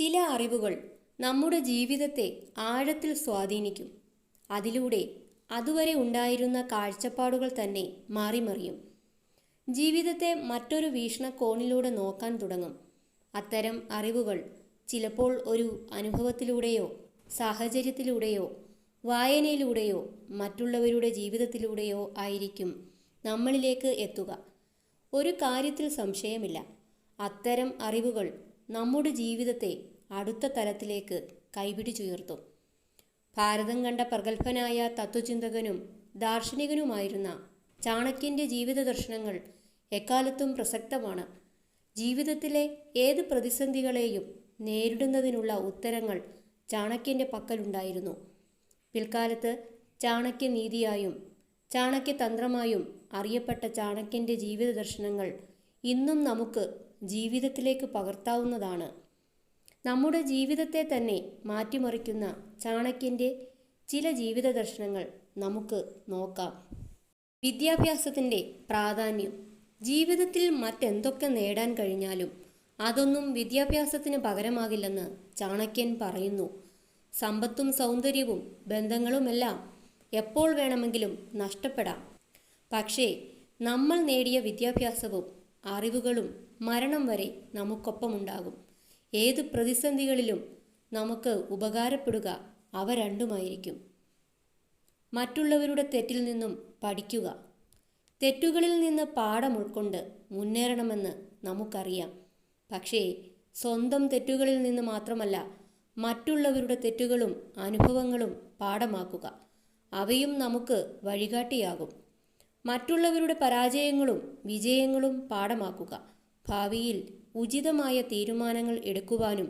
ചില അറിവുകൾ നമ്മുടെ ജീവിതത്തെ ആഴത്തിൽ സ്വാധീനിക്കും. അതിലൂടെ അതുവരെ ഉണ്ടായിരുന്ന കാഴ്ചപ്പാടുകൾ തന്നെ മാറിമറിയും. ജീവിതത്തെ മറ്റൊരു വീക്ഷണകോണിലൂടെ നോക്കാൻ തുടങ്ങും. അത്തരം അറിവുകൾ ചിലപ്പോൾ ഒരു അനുഭവത്തിലൂടെയോ സാഹചര്യത്തിലൂടെയോ വായനയിലൂടെയോ മറ്റുള്ളവരുടെ ജീവിതത്തിലൂടെയോ ആയിരിക്കും നമ്മളിലേക്ക് എത്തുക. ഒരു കാര്യത്തിൽ സംശയമില്ല. അത്തരം അറിവുകൾ നമ്മുടെ ജീവിതത്തെ അടുത്ത തലത്തിലേക്ക് കൈപിടിച്ചുയർത്തും ഭാരതം കണ്ട പ്രഗത്ഭനായ തത്വചിന്തകനും ദാർശനികനുമായിരുന്ന ചാണക്യന്റെ ജീവിത ദർശനങ്ങൾ എക്കാലത്തും പ്രസക്തമാണ്. ജീവിതത്തിലെ ഏത് പ്രതിസന്ധികളെയും നേരിടുന്നതിനുള്ള ഉത്തരങ്ങൾ ചാണക്യന്റെ പക്കലുണ്ടായിരുന്നു. പിൽക്കാലത്ത് ചാണക്യ തന്ത്രമായും അറിയപ്പെട്ട ചാണക്യന്റെ ജീവിത ദർശനങ്ങൾ ഇന്നും നമുക്ക് ജീവിതത്തിലേക്ക് പകർത്താവുന്നതാണ്. നമ്മുടെ ജീവിതത്തെ തന്നെ മാറ്റിമറിക്കുന്ന ചാണക്യന്റെ ചില ജീവിത ദർശനങ്ങൾ നമുക്ക് നോക്കാം. വിദ്യാഭ്യാസത്തിന്റെ പ്രാധാന്യം. ജീവിതത്തിൽ മറ്റെന്തൊക്കെ നേടാൻ കഴിഞ്ഞാലും അതൊന്നും വിദ്യാഭ്യാസത്തിന് പകരമാകില്ലെന്ന് ചാണക്യൻ പറയുന്നു. സമ്പത്തും സൗന്ദര്യവും ബന്ധങ്ങളുമെല്ലാം എപ്പോൾ വേണമെങ്കിലും നഷ്ടപ്പെടാം. പക്ഷേ നമ്മൾ നേടിയ വിദ്യാഭ്യാസവും അറിവുകളും മരണം വരെ നമുക്കൊപ്പമുണ്ടാകും. ഏത് പ്രതിസന്ധികളിലും നമുക്ക് ഉപകാരപ്പെടുക അവ രണ്ടുമായിരിക്കും. മറ്റുള്ളവരുടെ തെറ്റിൽ നിന്നും പഠിക്കുക. തെറ്റുകളിൽ നിന്ന് പാഠം ഉൾക്കൊണ്ട് മുന്നേറണമെന്ന് നമുക്കറിയാം. പക്ഷേ സ്വന്തം തെറ്റുകളിൽ നിന്ന് മാത്രമല്ല മറ്റുള്ളവരുടെ തെറ്റുകളും അനുഭവങ്ങളും പാഠമാക്കുക. അവയും നമുക്ക് വഴികാട്ടിയാകും. മറ്റുള്ളവരുടെ പരാജയങ്ങളും വിജയങ്ങളും പാഠമാക്കുക. ഭാവിയിൽ ഉചിതമായ തീരുമാനങ്ങൾ എടുക്കുവാനും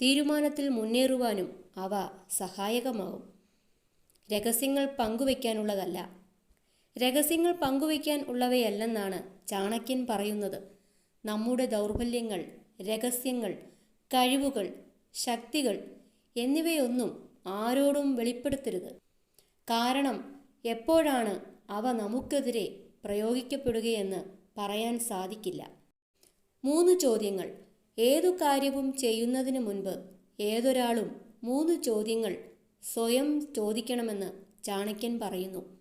തീരുമാനത്തിൽ മുന്നേറുവാനും അവ സഹായകമാവും. രഹസ്യങ്ങൾ പങ്കുവയ്ക്കാനുള്ളതല്ല. രഹസ്യങ്ങൾ പങ്കുവയ്ക്കാൻ ഉള്ളവയല്ലെന്നാണ് ചാണക്യൻ പറയുന്നത്. നമ്മുടെ ദൗർബല്യങ്ങൾ രഹസ്യങ്ങൾ കഴിവുകൾ ശക്തികൾ എന്നിവയൊന്നും ആരോടും വെളിപ്പെടുത്തരുത്. കാരണം എപ്പോഴാണ് അവ നമുക്കെതിരെ പ്രയോഗിക്കപ്പെടുകയെന്ന് പറയാൻ സാധിക്കില്ല. മൂന്ന് ചോദ്യങ്ങൾ. ഏതു കാര്യവും ചെയ്യുന്നതിന് മുൻപ് ഏതൊരാളും മൂന്ന് ചോദ്യങ്ങൾ സ്വയം ചോദിക്കണമെന്ന് ചാണക്യൻ പറയുന്നു.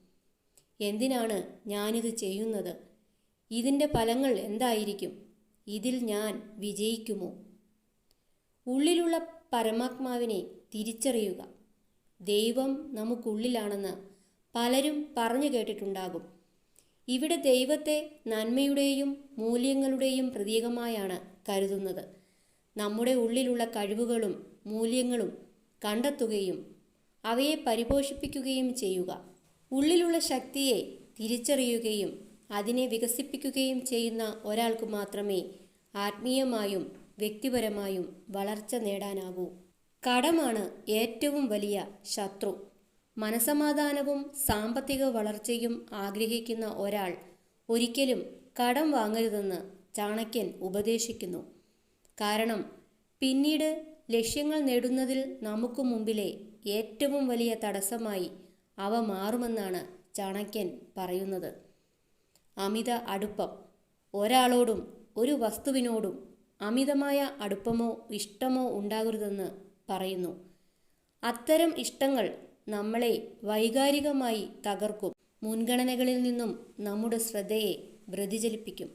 എന്തിനാണ് ഞാനിത് ചെയ്യുന്നത്? ഇതിന്റെ ഫലങ്ങൾ എന്തായിരിക്കും? ഇതിൽ ഞാൻ വിജയിക്കുമോ? ഉള്ളിലുള്ള പരമാത്മാവിനെ തിരിച്ചറിയുക. ദൈവം നമുക്കുള്ളിലാണെന്ന് പലരും പറഞ്ഞു കേട്ടിട്ടുണ്ടാകും. ഇവിടെ ദൈവത്തെ നന്മയുടെയും മൂല്യങ്ങളുടെയും പ്രതീകമായാണ് കരുതുന്നത്. നമ്മുടെ ഉള്ളിലുള്ള കഴിവുകളും മൂല്യങ്ങളും കണ്ടെത്തുകയും അവയെ പരിപോഷിപ്പിക്കുകയും ചെയ്യുക. ഉള്ളിലുള്ള ശക്തിയെ തിരിച്ചറിയുകയും അതിനെ വികസിപ്പിക്കുകയും ചെയ്യുന്ന ഒരാൾക്ക് മാത്രമേ ആത്മീയമായും വ്യക്തിപരമായും വളർച്ച നേടാനാകൂ. കടമാണ് ഏറ്റവും വലിയ ശത്രു. മനസമാധാനവും സാമ്പത്തിക വളർച്ചയും ആഗ്രഹിക്കുന്ന ഒരാൾ ഒരിക്കലും കടം വാങ്ങരുതെന്ന് ചാണക്യൻ ഉപദേശിക്കുന്നു. കാരണം പിന്നീട് ലക്ഷ്യങ്ങൾ നേടുന്നതിൽ നമുക്ക് മുമ്പിലെ ഏറ്റവും വലിയ തടസ്സമായി അവ മാറുമെന്നാണ് ചാണക്യൻ പറയുന്നത്. അമിത അടുപ്പം. ഒരാളോടും ഒരു വസ്തുവിനോടും അമിതമായ അടുപ്പമോ ഇഷ്ടമോ ഉണ്ടാകരുതെന്ന് പറയുന്നു. അത്തരം ഇഷ്ടങ്ങൾ നമ്മളെ വൈകാരികമായി തകർക്കും. മുൻഗണനകളിൽ നിന്നും നമ്മുടെ ശ്രദ്ധയെ വ്യതിചലിപ്പിക്കും